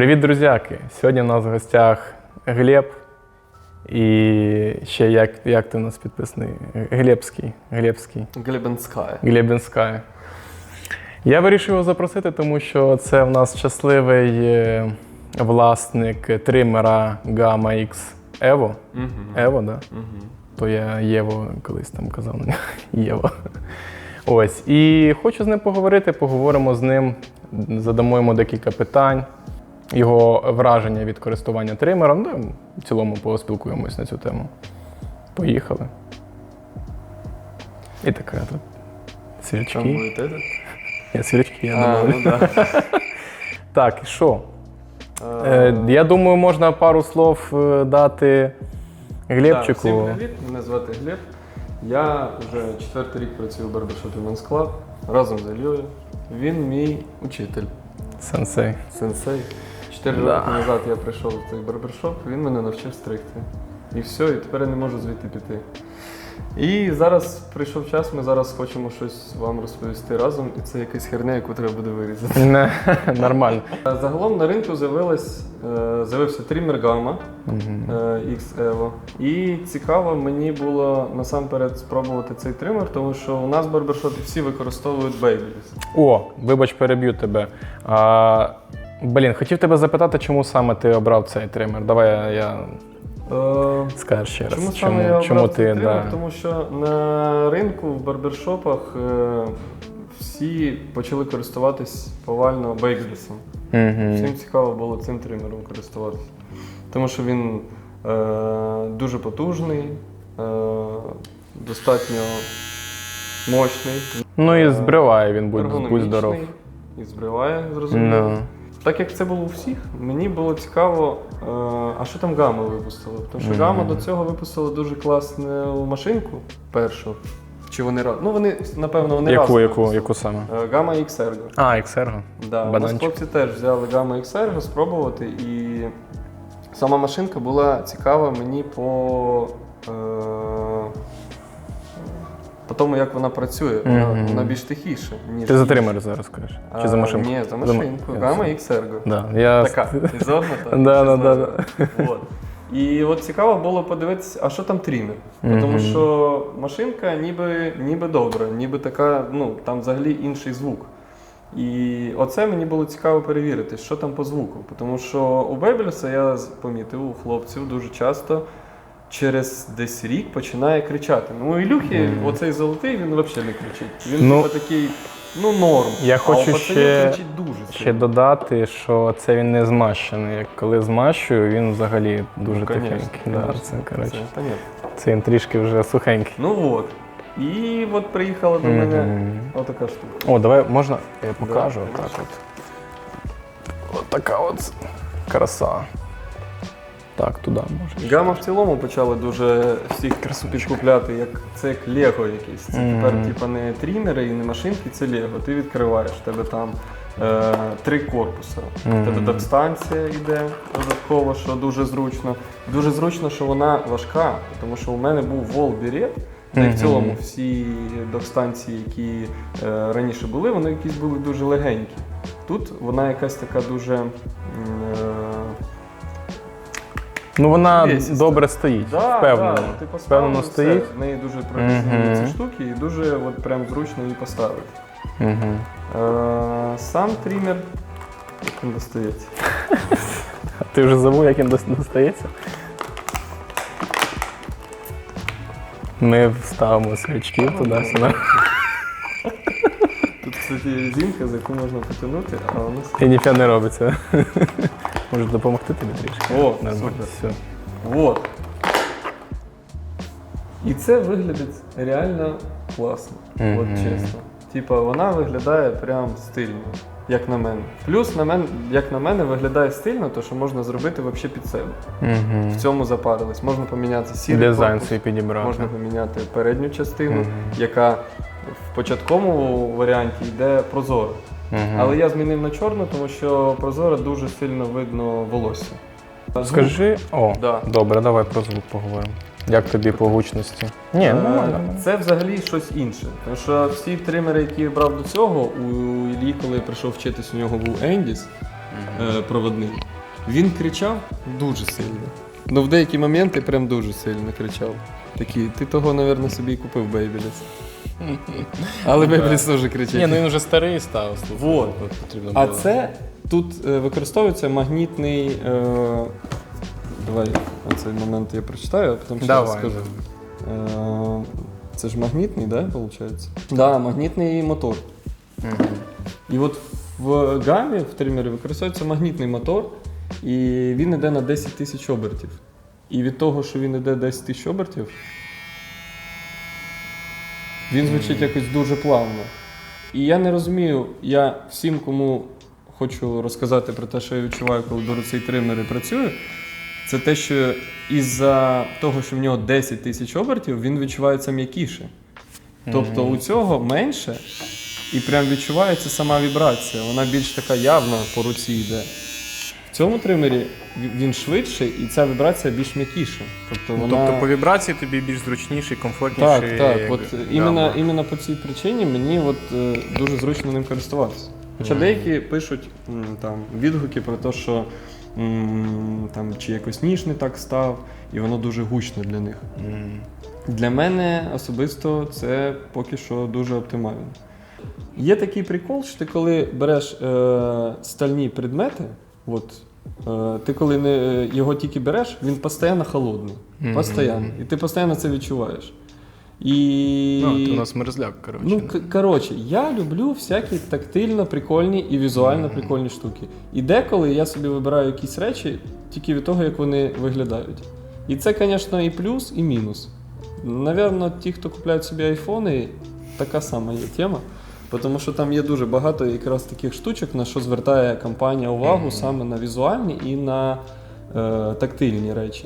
Привіт, друзяки! Сьогодні у нас в гостях Глеб. І ще як, як ти у нас підписаний? Глебський. Глебський. Глебенская. Глебінська. Я вирішив його запросити, тому що це в нас щасливий е, власник тримера Gamma X Evo. Угу. Evo, да? Угу. То я Єво колись там казав на. Єво. Ось. І хочу з ним поговорити, поговоримо з ним, задамо йому декілька питань, його враження від користування тримером. Ну, в цілому поспілкуємось на цю тему. Поїхали. І така тут. Там Свічки. Я свічки, я А, думаю. ну да. Так, і що? Е, я думаю, можна пару слов е, дати да, Глебчику. Всім привіт, мене звати Глеб. Я вже четвертий рік працюю в барбершопі Men's Club разом з Ільєю. Він мій учитель, Сенсей. сенсей. Чотири Да. роки назад я прийшов в цей барбершоп, він мене навчив стригти. І все, і тепер я не можу звідти піти. І зараз прийшов час, ми зараз хочемо щось вам розповісти разом, і це якась херня, яку треба буде вирізати. Не, Нормально. Е, Загалом на ринку е, з'явився трімер Gamma е, X Evo. І цікаво мені було насамперед спробувати цей тример, тому що у нас в барбершопі всі використовують Babyliss. О, вибач, переб'ю тебе. А, блін, хотів тебе запитати, чому саме ти обрав цей тример. Давай я, я Е, скажу ще раз. Чому чому, саме я чому обрав ти цей тример? да. Тому що на ринку в барбершопах е, всі почали користуватись повально Babyliss. Мгм. Всім цікаво було цим тримером користуватися. Тому що він е, дуже потужний, е, достатньо мощний, Ну і Е, збриває він, будь, будь ергономічний здоров. і збриває, зрозуміло. Ну. Так як це було у всіх, мені було цікаво, е, а що там Гама випустила? Тому що Мгм. Гама до цього випустила дуже класну машинку першу. Чи вони разом? Ну вони, напевно, вони Яку, разом яку, яку саме? Е, Gamma X А, Xergo. Да, у нас хлопці теж взяли Gamma X Ergo спробувати, і сама машинка була цікава мені по, е, по тому, як вона працює. Вона, Мгм. вона більш тихіша, ніж. Ти за тример зараз скажеш? Чи за машинку? Ні, за машинку. Ergo. Да, я... Така, ізогнута. Да, да, чи да. Вот. І от цікаво було подивитися, а що там трімер. Мгм. Тому що машинка ніби, ніби добра, ніби така, ну там взагалі інший звук. І оце мені було цікаво перевірити, що там по звуку. Тому що у Бебелюса я з- помітив у хлопців дуже часто через десь рік починає кричати. Ну, у Ілюхи, Мгм. оцей золотий, він взагалі не кричить. Він Ну, типу такий, ну норм. я а хочу ще- дуже Ще додати, що це він не змащений. Як Коли змащую, він взагалі дуже Ну, тихенький. Да, це, коротше, Це це він трішки вже сухенький. Ну от. І от приїхала до мене Мгм. отака штука. О, давай можна я покажу. Да, так от. От така от краса. Так, туди можна. Гама в цілому почали дуже всіх підкупляти, як це як Лего якийсь. Це Мгм. тепер типа не трімери і не машинки, це Лего. Ти відкриваєш, в тебе там е, три корпуси. В тебе док-станція йде додатково, що дуже зручно. Дуже зручно, що вона важка, тому що у мене був Вол Берет. Та й в цілому всі док-станції, які е, раніше були, вони якісь були дуже легенькі. Тут вона якась така дуже. Е, Ну вона Весіста. добре стоїть. Да, впевнено. Да, ти впевнено стоїть. В неї дуже прорізні Мгм. ці штуки і дуже от прям зручно її поставити. Угу. Е, сам трімер, як він достається. Ти вже забув, як він достається? Ми вставимо свічки туди-сюди. Тут, кстати, є зімка, за яку можна потягнути, а у нас. І ніфіга не робиться. Може допомогти тобі трішки? О, Нормально. Все. Вот. І це виглядить реально класно. От чесно. Типа вона виглядає прям стильно, як на мене. Плюс на мен, як на мене, виглядає стильно, то що можна зробити взагалі під себе. Угу. В цьому запарились. Можна поміняти сірий Дизайн корпус, свій підібрати. можна поміняти передню частину, Мгм. яка в початковому варіанті йде прозора. Але я змінив на чорну, тому що прозора дуже сильно видно волосся. Звук. Скажи, о, Да. добре, давай про звук поговоримо. Як тобі по гучності? Ні, Е, нормально. Це взагалі щось інше. Тому що всі тримери, які я брав до цього, у Іллі, коли я прийшов вчитись, у нього був Ендіс. е, проводний. Він кричав дуже сильно. Ну, в деякі моменти прям дуже сильно кричав. Такий, ти того, мабуть, собі і купив Бейбіліс. Але Бейбіліс теж кричить. Ні, ну він вже старий став. слухай, Вот. от потрібно А було. це тут е, використовується магнітний. Е, давай оцей момент я прочитаю, а потім ще Давай. раз скажу. Е, це ж магнітний, да, виходить? Да, магнітний мотор. Мгм. І от в гамі в тримері використовується магнітний мотор, і він йде на 10 тисяч обертів. І від того, що він йде 10 тисяч обертів, він звучить якось дуже плавно. І я не розумію, я всім, кому хочу розказати про те, що я відчуваю, коли беру цей тример і працюю, це те, що із-за того, що в нього 10 тисяч обертів, він відчувається м'якіше. Тобто у цього менше, і прям відчувається сама вібрація. Вона більш така явна по руці йде. Цьому тримері він швидший, і ця вібрація більш м'якіша. Тобто, Ну, вона... Тобто по вібрації тобі більш зручніший, комфортніший. Так, так. як От іменно, іменно по цій причині мені от, е, дуже зручно ним користуватися. Хоча Мгм. деякі пишуть там, відгуки про те, що там, чи якось ніж не так став, і воно дуже гучно для них. Мгм. Для мене особисто це поки що дуже оптимально. Є такий прикол, що ти коли береш е, стальні предмети, от, ти коли не, його тільки береш, він постійно холодний. Мгм. Постоянно. І ти постійно це відчуваєш. І... Ну, ти у нас мерзляк, коротше. Ну, к- коротше, я люблю всякі тактильно прикольні і візуально Мгм. прикольні штуки. І деколи я собі вибираю якісь речі тільки від того, як вони виглядають. І це, звісно, і плюс, і мінус. Навірно, ті, хто купляють собі айфони, така сама є тема. Тому що там є дуже багато якраз таких штучок, на що звертає компанія увагу саме на візуальні і на е, тактильні речі.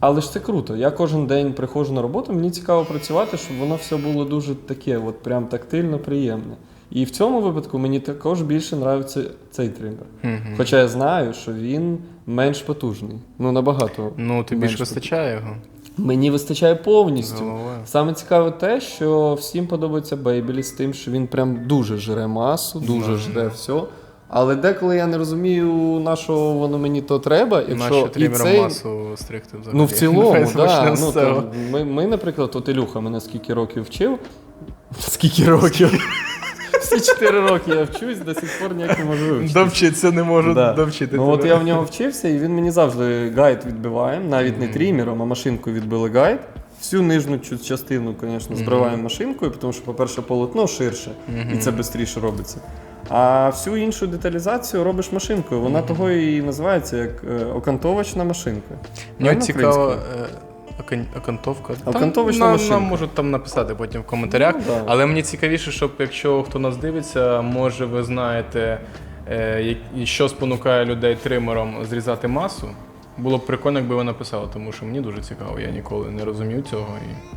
Але ж це круто. Я кожен день приходжу на роботу, мені цікаво працювати, щоб воно все було дуже таке, от прям тактильно приємне. І в цьому випадку мені також більше подобається цей тример. Мгм. Хоча я знаю, що він менш потужний. Ну набагато. Ну, тобі менш ж вистачає його. Мені вистачає повністю. головою. Саме цікаве те, що всім подобається Бейбілі з тим, що він прям дуже жре масу, дуже Да. жре все. Але деколи я не розумію, на що воно мені то треба. Якщо Нащо і цей... масу стригти взагалі? Ну, в цілому, да. ну, там, ми, ми, наприклад, от Ілюха мене скільки років вчив. Скільки років? Всі 4 роки я вчусь, до сих пор ніяк не можу вивчити. Довчитися не можу Да. довчити. Ну от тебе. я в нього вчився, і він мені завжди гайд відбиваємо, навіть не трімером, а машинкою відбили гайд. Всю нижню частину, звісно, збриваємо машинкою, тому що, по-перше, полотно ширше, і це швидше робиться. А всю іншу деталізацію робиш машинкою. Вона того і називається як е, окантовочна машинка. Мені Правильно цікаво. українською? е, окан- Окантовка. Окантовочна Там, нам, машинка. нам можуть там написати потім в коментарях. Ну, да. Але мені цікавіше, щоб якщо хто нас дивиться, може ви знаєте, е, як- і що спонукає людей тримером зрізати масу. Було б прикольно, якби ви написали, тому що мені дуже цікаво, я ніколи не розумів цього і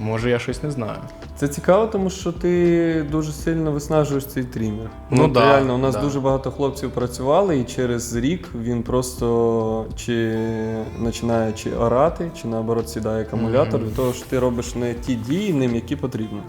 може я щось не знаю. Це цікаво, тому що ти дуже сильно виснажуєш цей трімер. Ну от да, реально, у нас да. дуже багато хлопців працювали, і через рік він просто чи починає чи орати, чи наоборот сідає акумулятор Мгм. від того, що ти робиш не ті дії ним, які потрібно.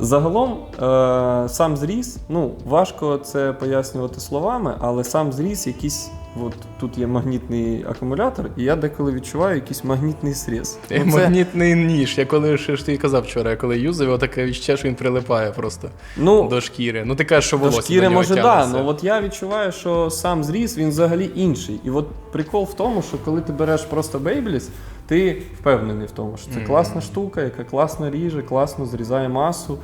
Загалом, е, сам зріз, ну, важко це пояснювати словами, але сам зріз якийсь. От тут є магнітний акумулятор, і я деколи відчуваю якийсь магнітний сріз. Е, Ну, це- Магнітний ніж. Я коли ще ж ти казав вчора, я коли юзав, його таке відчуття, що він прилипає просто ну, до шкіри. Ну ти кажеш, що До волосся шкіри до нього може, так, тягнеться. ну от я відчуваю, що сам зріз він взагалі інший. І от прикол в тому, що коли ти береш просто бейбліс, ти впевнений в тому, що це класна штука, яка класно ріже, класно зрізає масу.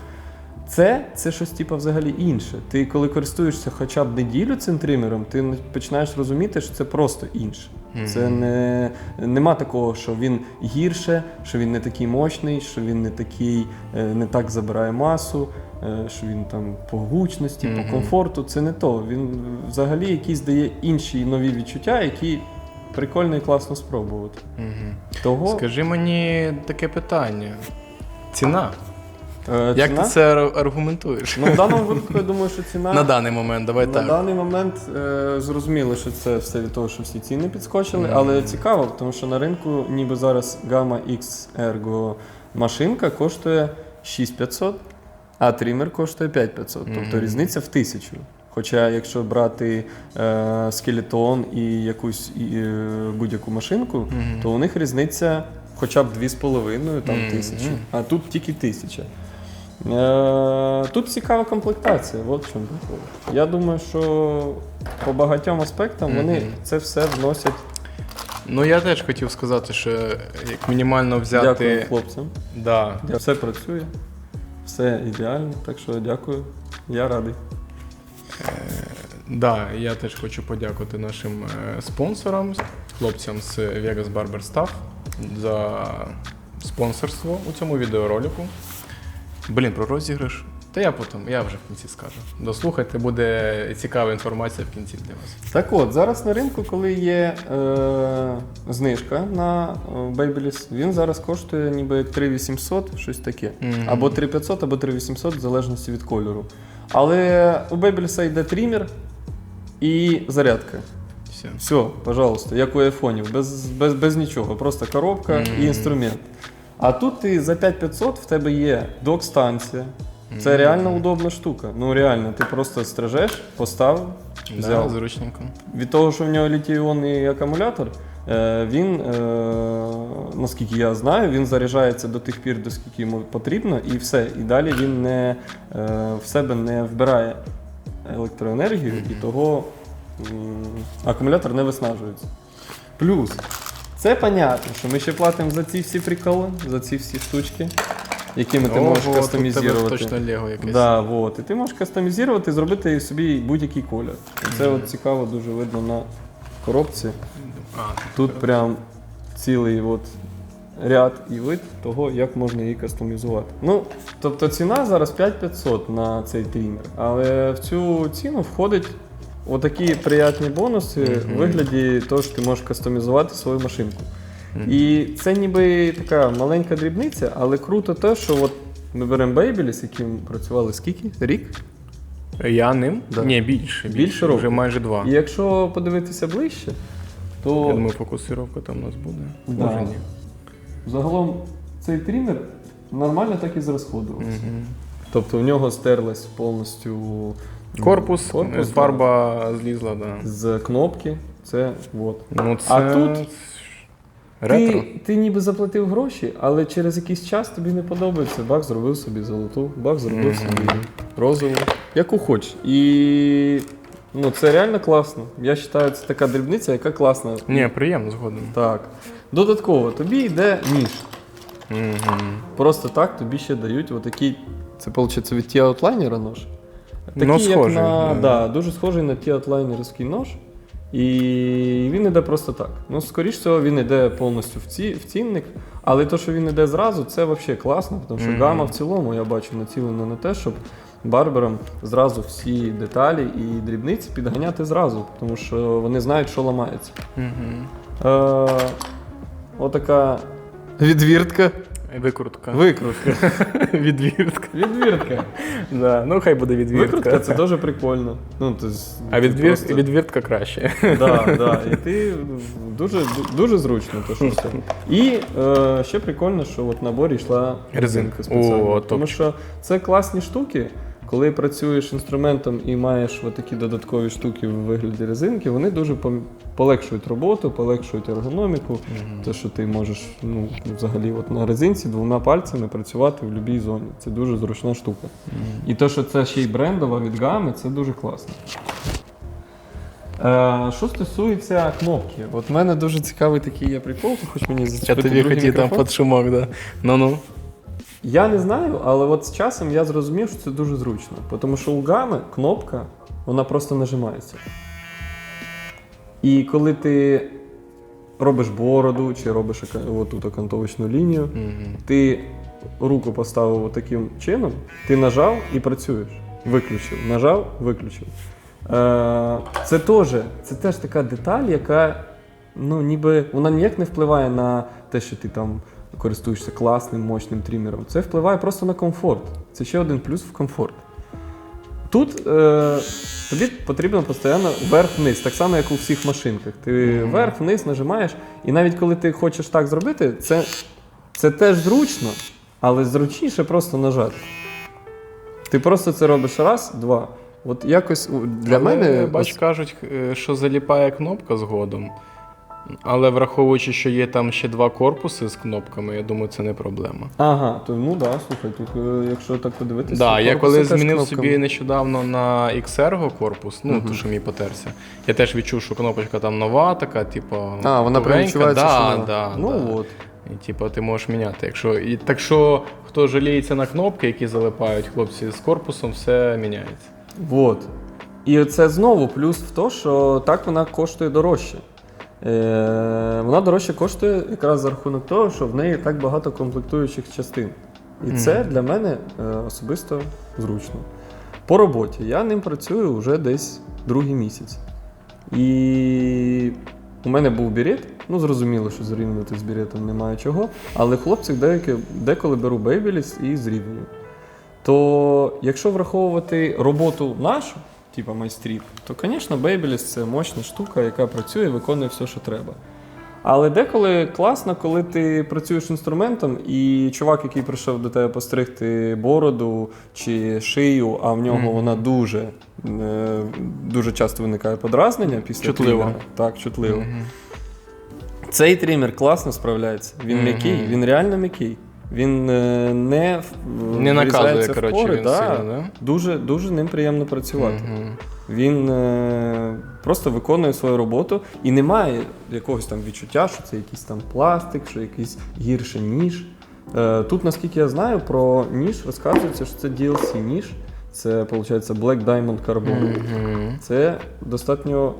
Це, це щось типу, взагалі інше. Ти коли користуєшся хоча б неділю цим тримером, ти починаєш розуміти, що це просто інше. Це не нема такого, що він гірше, що він не такий мощний, що він не такий, е, не так забирає масу, е, що він там по гучності, Мгм. по комфорту. Це не то. Він взагалі якісь дає інші нові відчуття, які прикольно і класно спробувати. Мгм. Того Скажи мені таке питання. Ціна. е, Як ціна? ти це ар- аргументуєш? Ну, в даному випадку я думаю, що ціна На даний момент, давай на так. даний момент е, зрозуміло, що це все від того, що всі ціни підскочили, Мгм. але цікаво, тому що на ринку ніби зараз Gamma X Ergo машинка коштує 6500, а тример коштує 5500. Тобто Мгм. різниця в тисячу. Хоча, якщо брати е, скелетон і якусь і, е, будь-яку машинку, то у них різниця хоча б 2,5 там, тисячі, а тут тільки тисяча. Е, тут цікава комплектація, от в чому прикол. Я думаю, що по багатьом аспектам вони це все вносять. Ну я теж хотів сказати, що як мінімально взяти. Дякую хлопцям. Да. Все працює, все ідеально, так що дякую. Я радий. Да, я теж хочу подякувати нашим е, спонсорам, хлопцям з Vegas Barber Staff за спонсорство у цьому відеоролику. Блін, про розіграш. Та я потім, я вже в кінці скажу. Дослухайте, буде цікава інформація в кінці для вас. Так от, зараз на ринку, коли є е, знижка на е, Babyliss, він зараз коштує ніби 3800, щось таке. Мгм. Або 3500, або 3800, в залежності від кольору. Але у Babyliss йде трімер і зарядка. Все. Все, пожалуйста, як у айфонів, без, без, без нічого, просто коробка і інструмент. А тут ти за 5500 в тебе є док-станція. Це Мгм. реально удобна штука. Ну реально, ти просто стрижеш, поставив, Да, взяв. зручненько. Від того, що в нього літій-іонний акумулятор, е, він, е, наскільки я знаю, він заряджається до тих пір, до скільки йому потрібно, і все. І далі він не, е, в себе не вбирає електроенергію, і того акумулятор не виснажується. Плюс, це понятно, що ми ще платимо за ці всі приколи, за ці всі штучки, якими ти можеш Ого, тут тебе кастомізувати. Точно Лего якесь. Да, вот. І ти можеш кастомізувати, і зробити собі будь-який колір. І це от цікаво дуже видно на коробці. А, Тут прям цілий от ряд і вид того, як можна її кастомізувати. Ну, тобто ціна зараз 5500 на цей трімер, але в цю ціну входить отакі приятні бонуси в вигляді того, що ти можеш кастомізувати свою машинку. Мгм. І це ніби така маленька дрібниця, але круто те, що от ми беремо Babyliss, яким працювали скільки? Рік? Я ним? Да. Ні, більше. Більше Вже року. майже два. І якщо подивитися ближче, то Я думаю, фокусировка там у нас буде. Да. Може ні. Загалом цей трімер нормально так і зрозходувався. Мгм. Тобто в нього стерлась повністю Корпус, корпус фарба злізла, да. з кнопки. Це от. Ну, це... А тут ретро. Ти, ти ніби заплатив гроші, але через якийсь час тобі не подобається. Бак зробив собі золоту, бак зробив Мгм. собі розову, яку хочеш. І ну, це реально класно. Я вважаю, це така дрібниця, яка класна. Ні, приємно згодом. Так. Додатково, тобі йде ніж. Угу. Просто так тобі ще дають отакий. Це виходить від ті аутлайнера нож. Такий, Ну, як на, да. да, дуже схожий на ті аутлайнерський нож. І він йде просто так. Ну, скоріш всього, він йде повністю в, ці, в цінник. Але те, що він йде зразу, це взагалі класно, тому що Мгм. гама в цілому, я бачу, націлена на те, щоб барберам зразу всі деталі і дрібниці підганяти зразу, тому що вони знають, що ламається. Угу. Е, отака відвіртка. Викрутка. Викрутка. Відвіртка. Відвіртка. Да. Ну, хай буде відвіртка. Викрутка це дуже прикольно. Ну, то есть, А ти відвір... просто- відвіртка краще. Да, да. І ти дуже, дуже зручно, то що все. І е, ще прикольно, що от в наборі йшла Резинка. спеціальна. О, Тому що це класні штуки. Коли працюєш інструментом і маєш такі додаткові штуки в вигляді резинки, вони дуже полегшують роботу, полегшують ергономіку. Те, що ти можеш ну, взагалі от на резинці двома пальцями працювати в будь-якій зоні. Це дуже зручна штука. І те, що це ще й брендова від гами, це дуже класно. Е, що стосується кнопки, от в мене дуже цікавий такий є прикол, хоч мені Я тобі хотів там під шумок, да. Ну-ну. Я не знаю, але от з часом я зрозумів, що це дуже зручно. Тому що у гами кнопка, вона просто нажимається. І коли ти робиш бороду чи робиш отут окантовочну лінію, Мгм. ти руку поставив таким чином, ти нажав і працюєш. Виключив, нажав, виключив. Е, це теж, це теж така деталь, яка ну, ніби вона ніяк не впливає на те, що ти там користуєшся класним, мощним трімером. Це впливає просто на комфорт. Це ще один плюс в комфорт. Тут е, тобі потрібно постійно вверх-вниз, так само, як у всіх машинках. Ти вверх-вниз нажимаєш, і навіть коли ти хочеш так зробити, це, це теж зручно, але зручніше просто нажати. Ти просто це робиш раз, два. От якось для Але, мене. бач, ось- кажуть, е, що заліпає кнопка згодом. Але враховуючи, що є там ще два корпуси з кнопками, я думаю, це не проблема. Ага, то ну да, слухай, тут е, якщо так подивитися. Да, я корпуси коли теж змінив кнопками. собі нещодавно на XR корпус, ну то, що мій потерся, я теж відчув, що кнопочка там нова, така, типу. А, вона прям тугенька. відчувається, да, що вона- да, Ну да. от. І типу, ти можеш міняти. Якщо, і, так що, хто жаліється на кнопки, які залипають хлопці з корпусом, все міняється. Вот. І це знову плюс в те, що так вона коштує дорожче. Е, вона дорожче коштує якраз за рахунок того, що в неї так багато комплектуючих частин. І це для мене е, особисто зручно. По роботі я ним працюю вже десь другий місяць. І у мене був бірет. Ну, зрозуміло, що зрівнювати з біретом немає чого. Але хлопців деякі, деколи беру бейбіліс і зрівнюю. То якщо враховувати роботу нашу, типу майстрів, то, звісно, Babyliss це мощна штука, яка працює і виконує все, що треба. Але деколи класно, коли ти працюєш інструментом, і чувак, який прийшов до тебе постригти бороду чи шию, а в нього Мгм. вона дуже, е, дуже часто виникає подразнення після Чутливо. трімера. Так, чутливо. Мгм. Цей тример класно справляється. Він Мгм. м'який, він реально м'який. Він е, не, Не наказує, в коротше, пори, він да. сильно, да? Дуже, дуже ним приємно працювати. Мгм. Він е, просто виконує свою роботу і немає якогось там відчуття, що це якийсь там пластик, що якийсь гірше ніж. Е, тут, наскільки я знаю, про ніж розказується, що це DLC ніж. Це, виходить, Black Diamond Carbon. Мгм. Це достатньо,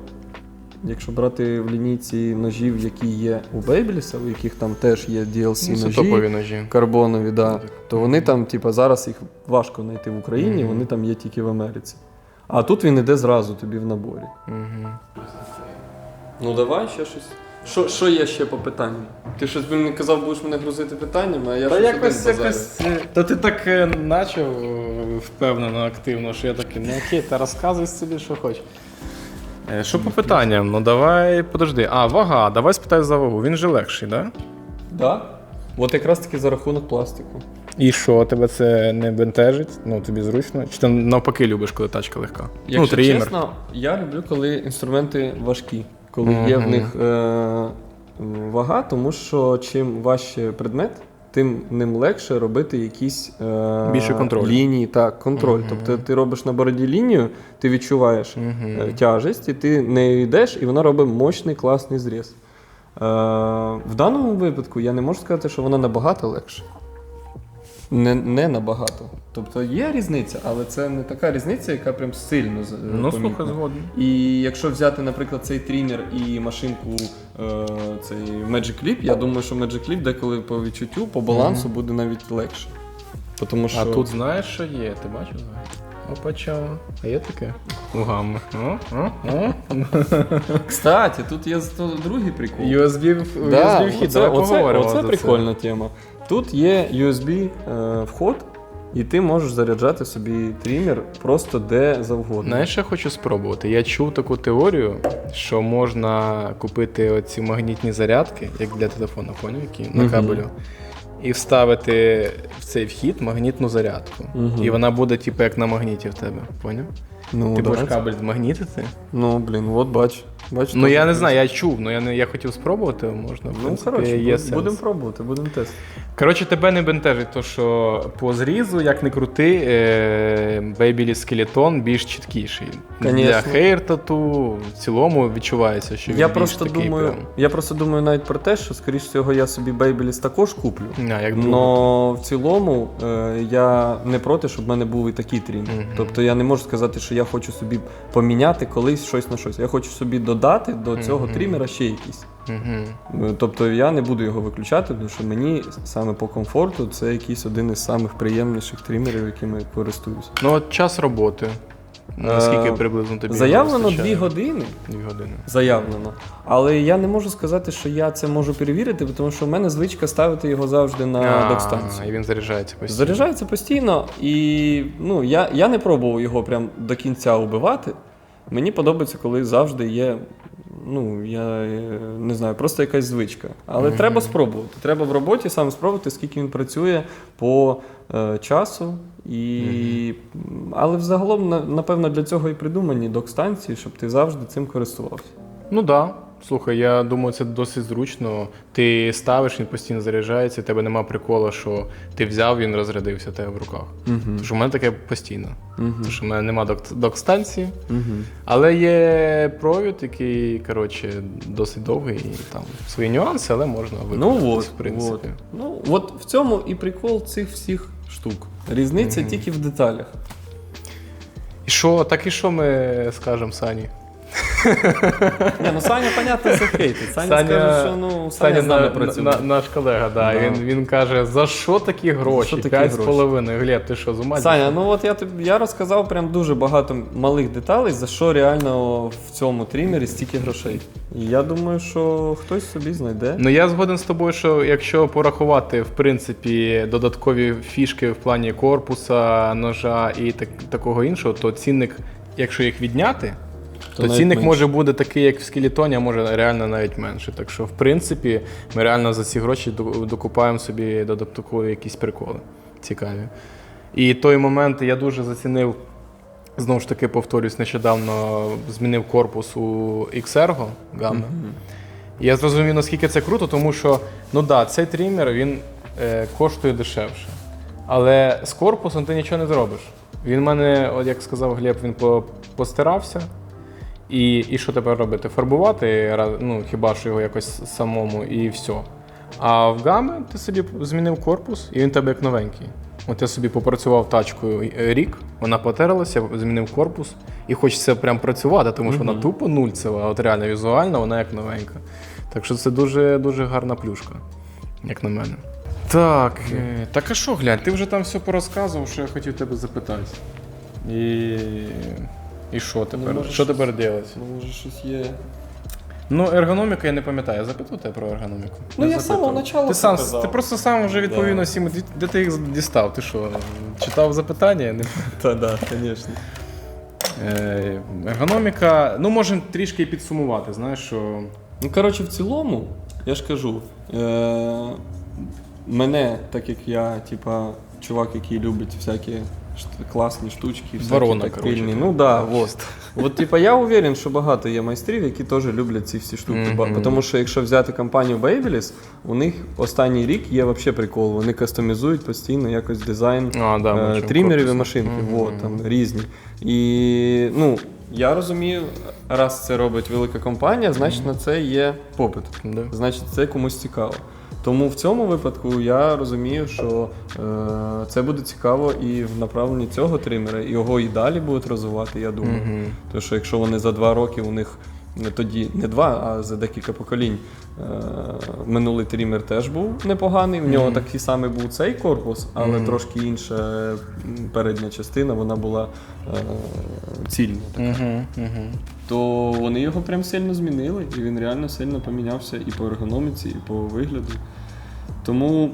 якщо брати в лінійці ножів, які є у Бейбліса, у яких там теж є DLC Ну, ножі топові ножі. карбонові, да, то вони там, типу, зараз їх важко знайти в Україні, вони там є тільки в Америці. А тут він іде зразу тобі в наборі. Ну давай ще щось. Що, що є ще по питанню? Ти щось мені казав, будеш мене грузити питаннями, а я Та щось якось, один базарю. якось. е, Та ти так е, начав е, впевнено, активно, що я такий, ну окей, та розказуй собі, що хочеш. Е, Що по питанням? Ну давай, подожди. А, вага, давай спитай за вагу. Він же легший, так? Да? Да? От якраз таки за рахунок пластику. І що, тебе це не бентежить? Ну тобі зручно? Чи ти навпаки любиш, коли тачка легка? Якщо ну, чесно, я люблю, коли інструменти важкі, коли є в них е- вага, тому що чим важче предмет, тим ним легше робити якісь е- Більше контроль. лінії. Так, контроль. Мгм. Тобто ти робиш на бороді лінію, ти відчуваєш е, тяжесть, і ти нею йдеш, і вона робить мощний класний зріз. Е, в даному випадку я не можу сказати, що вона набагато легша. Не, не набагато. Тобто є різниця, але це не така різниця, яка прям сильно з- Ну, слухай, згоден. І якщо взяти, наприклад, цей трінер і машинку, е, цей Magic Clip, я думаю, що Magic Clip деколи по відчуттю, по балансу буде навіть легше. Тому що А тут знаєш, що є? Ти бачиш? Опача. А є таке? Лугами. О, о, о. Кстати, тут є другий прикол. USB, в- Да, USB вхід, оце, оце, поговоримо оце за прикольна тема. Тут є USB е, вход, і ти можеш заряджати собі трімер просто де завгодно. Знаєш, я хочу спробувати? Я чув таку теорію, що можна купити оці магнітні зарядки, як для телефону, поняв, які на Мгм. кабелю, і вставити в цей вхід магнітну зарядку. Угу. І вона буде, типу, як на магніті в тебе, поняв? Ну, Ти да, будеш це- кабель змагнітити? Ну, блін, от бач. бач Ну я не знаю, я чув, але я, не, я хотів спробувати, можна. В Ну, принципі, коротше, є будемо пробувати, будемо тестити. Коротше, тебе не бентежить, то що по зрізу, як не крути, Babyliss Skeleton більш чіткіший. Для Конечно. хейр тату в цілому відчувається, що він Я більш просто такий думаю, прям. я просто думаю навіть про те, що скоріш всього я собі Babyliss також куплю. А, як друга. Но в цілому е, я не проти, щоб в мене був і такий трім. Мгм. Тобто я не можу сказати, що я хочу собі поміняти колись щось на щось. Я хочу собі додати до цього трімера ще якийсь. Мгм. Е, Тобто я не буду його виключати, тому що мені саме по комфорту це якийсь один із самих приємніших трімерів, якими я користуюсь. Ну от час роботи. Наскільки приблизно тобі Заявлено дві години. Дві години. Заявлено. Але я не можу сказати, що я це можу перевірити, тому що в мене звичка ставити його завжди на докстанцію. І він заряджається постійно. Заряджається постійно, і ну, я, я не пробував його прям до кінця убивати. Мені подобається, коли завжди є ну, я е, не знаю, просто якась звичка. Але треба спробувати. Треба в роботі саме спробувати, скільки він працює по е, часу. І... Але взагалом, напевно, для цього і придумані док-станції, щоб ти завжди цим користувався. Ну так. Да. Слухай, я думаю, це досить зручно. Ти ставиш, він постійно заряджається, у тебе нема приколу, що ти взяв, він розрядився у тебе в руках. Угу. Що в мене таке постійно. Угу. Що в мене нема док- док-станції, Угу. але є провід, який коротше, досить довгий, і там свої нюанси, але можна використати, Ну от, в принципі. от. Ну, от в цьому і прикол цих всіх штук. Різниця Мгм. тільки в деталях. І що, так і що ми скажемо Сані? Ні, ну Саня, понятно, це хейтить. Саня, скаже, що ну, Саня, з нами на- працює. на- наш колега, да, Да. Він, він каже, за що такі гроші? такі П'ять з гроші? половиною. Глеб, ти що, з ума Саня, ну от я тобі я розказав прям дуже багато малих деталей, за що реально в цьому трімері стільки грошей. І я думаю, що хтось собі знайде. Ну я згоден з тобою, що якщо порахувати в принципі додаткові фішки в плані корпуса, ножа і так, такого іншого, то цінник, якщо їх відняти, то, цінник менше. може бути такий, як в скелетоні, а може реально навіть менше. Так що, в принципі, ми реально за ці гроші докупаємо собі додаткові якісь приколи цікаві. І той момент я дуже зацінив. Знову ж таки, повторюсь, нещодавно змінив корпус у Xergo Gamma. І Я зрозумів, наскільки це круто, тому що ну да, цей трімер він е, коштує дешевше. Але з корпусом ти нічого не зробиш. Він в мене, от як сказав Глеб, він по- постирався. І, і що тепер робити? Фарбувати, ну хіба що його якось самому, і все. А в гами ти собі змінив корпус, і він тебе як новенький. От я собі попрацював тачкою е, рік, вона потерлася, змінив корпус, і хочеться прям працювати, тому що вона тупо нульцева, а от реально візуально вона як новенька. Так що це дуже дуже гарна плюшка, як на мене. Так, е, так а що, глянь, ти вже там все порозказував, що я хотів тебе запитати. І. І що тепер? може, що щось- тепер робити? Ну, може, щось є. Ну, ергономіка я не пам'ятаю. Я запитав тебе про ергономіку. Ну, Не я з запитував. самого начала Ти сам ти просто сам вже відповів Да. на всі. Де, де ти їх дістав? Ти що? Читав запитання? Не- Та да, звісно. Е, Ергономіка, ну можемо трішки і підсумувати, знаєш, що. Ну, коротше, в цілому, я ж кажу, е- мене, так як я, типа, чувак, який любить всякі класні штучки, Ворона, тактильні. Ну да, вот. От, типа, я уверен, що багато є майстрів, які теж люблять ці всі штуки. Ба- Тому що якщо взяти компанію Babyliss, у них останній рік є взагалі прикол. Вони кастомізують постійно якось дизайн А, да, е, трімерів машинки. Мгм. Вот, там різні. І ну, я розумію, раз це робить велика компанія, значить на це є попит. Да. Значить, це комусь цікаво. Тому в цьому випадку я розумію, що е, це буде цікаво і в направленні цього тримера, його і далі будуть розвивати, я думаю. Тому що якщо вони за два роки у них тоді не два, а за декілька поколінь е, минулий трімер теж був непоганий. В нього такий самий був цей корпус, але трошки інша передня частина, вона була е, цільна. Мгм. То вони його прям сильно змінили, і він реально сильно помінявся і по ергономіці, і по вигляду. Тому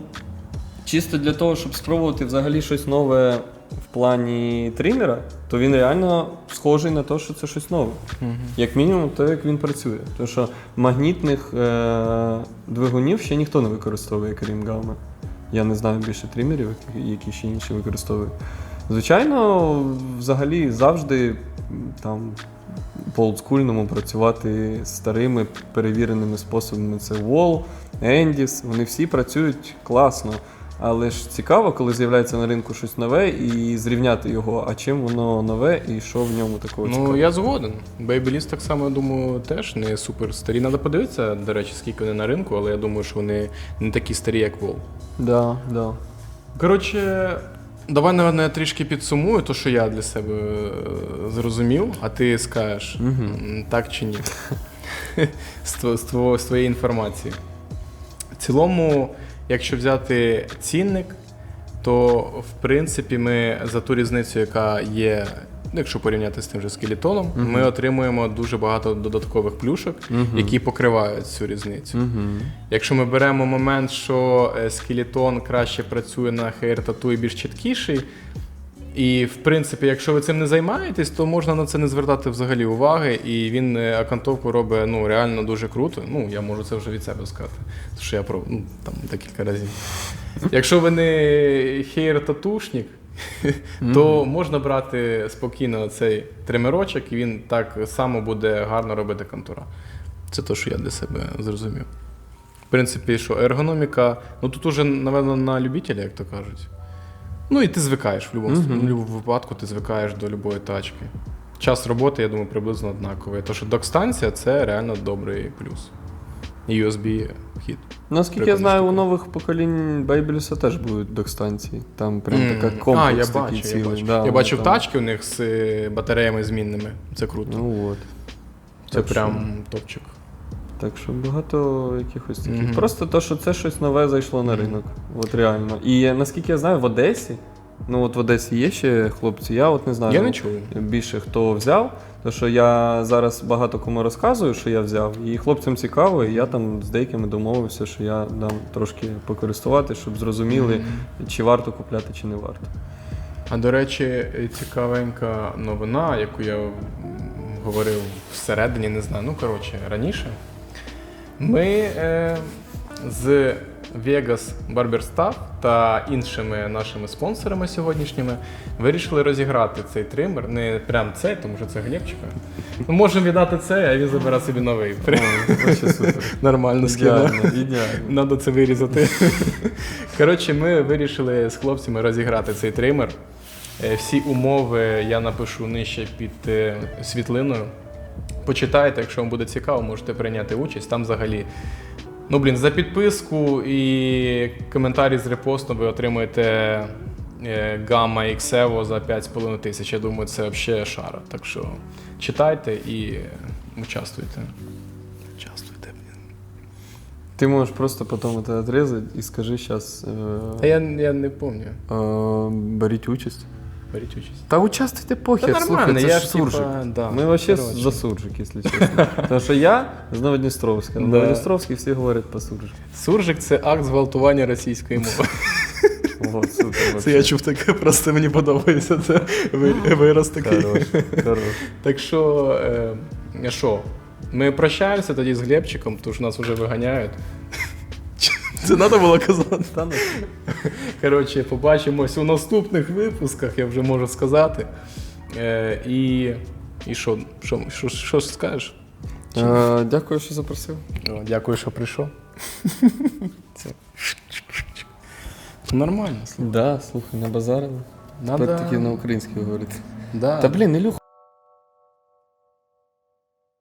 чисто для того, щоб спробувати взагалі щось нове в плані тренера, то він реально схожий на те, що це щось нове. Мгм. Як мінімум, те, як він працює. Тому що магнітних е- двигунів ще ніхто не використовує, крім гамми. Я не знаю більше тримерів, які- які ще інші використовують. Звичайно, взагалі завжди там по олдскульному працювати старими перевіреними способами. Це Wall, Endis, вони всі працюють класно. Але ж цікаво, коли з'являється на ринку щось нове і зрівняти його, а чим воно нове і що в ньому такого Ну, цікавого. я згоден. Babyliss так само, я думаю, теж не супер старі. Треба подивитися, до речі, скільки вони на ринку, але я думаю, що вони не такі старі, як Wall. Да, да. Коротше, давай, напевно, я трішки підсумую те, що я для себе е, зрозумів, а ти скажеш, м, так чи ні. з, тво- з, тво- з твоєї інформації. В цілому, якщо взяти цінник, то в принципі ми за ту різницю, яка є, ну, якщо порівняти з тим же скелетоном, Мгм. ми отримуємо дуже багато додаткових плюшок, Мгм. які покривають цю різницю. Угу. Якщо ми беремо момент, що е, скелетон краще працює на хейр тату і більш чіткіший, І, в принципі, якщо ви цим не займаєтесь, то можна на це не звертати взагалі уваги. І він е, окантовку робить ну, реально дуже круто. Ну, я можу це вже від себе сказати. Тому що я про ну, там декілька разів. Якщо ви не хейр-татушник, то можна брати спокійно цей тримерочок, і він так само буде гарно робити контура. Це те, що я для себе зрозумів. В принципі, що ергономіка, ну тут уже, напевно, на любителя, як то кажуть. Ну і ти звикаєш в будь-якому Мгм. mm випадку, ти звикаєш до будь-якої тачки. Час роботи, я думаю, приблизно однаковий. Тому що док-станція це реально добрий плюс. І USB хід. Наскільки я знаю, у нових поколінь Бейблюса теж будуть док-станції. Там прям М. така комплекс а, я такий бачу, цілий. я бачу. Да, я бачив там- тачки у них з е, батареями змінними. Це круто. Ну от. це так що- прям топчик. Так що багато якихось таких. Мгм. Просто то, що це щось нове зайшло на Мгм. ринок. От реально. І наскільки я знаю, в Одесі, ну от в Одесі є ще хлопці, я от не знаю. Я ну, не чув. Більше хто взяв, тому що я зараз багато кому розказую, що я взяв, і хлопцям цікаво, і я там з деякими домовився, що я дам трошки покористувати, щоб зрозуміли, чи варто купляти, чи не варто. А до речі, цікавенька новина, яку я м, говорив всередині, не знаю, ну коротше, раніше. Ми е, з Vegas Barberstaff та іншими нашими спонсорами сьогоднішніми вирішили розіграти цей тример. Не прям цей, тому що це Глебчика. Ми можемо віддати цей, а він забере собі новий. Нормально ідеально. Надо це вирізати. Коротше, ми вирішили з хлопцями розіграти цей тример. Е, Всі умови я напишу нижче під е, світлиною. Почитайте, якщо вам буде цікаво, можете прийняти участь. Там взагалі. Ну, блін, за підписку і коментарі з репостом ви отримуєте е, Gamma X Evo за 5,5 тисяч. Я думаю, це взагалі шара. Так що читайте і е, участвуйте. Участвуйте, блін. Ти можеш просто потім це відрізати і скажи зараз. А я, я не пам'ятаю. беріть участь. Беріть участь. Та участвуйте похер, Та слухай, нормально, це я ж ж, типа, суржик. да, Ми вообще коротше. за суржик, якщо чесно. Тому що я з Новодністровська. Да. Новодністровський всі говорять по суржик. Суржик це акт зґвалтування російської мови. Вот, супер. Це вообще. я чув таке, просто мені подобається це ви- вираз такий. Хорош, хорош. Так що, е, що, ми прощаємося тоді з Глебчиком, тому що нас вже виганяють. Це треба було казати. Та ну, Коротше, побачимось у наступних випусках, я вже можу сказати. Е, і. І що, що, що, що ж скажеш? е, Дякую, що запросив. О, дякую, що прийшов. Це. Нормально. слухай. Да, слухай, не базарили. Надо... Тепер таки на українській говорити. Да. Та блін, Ілюх,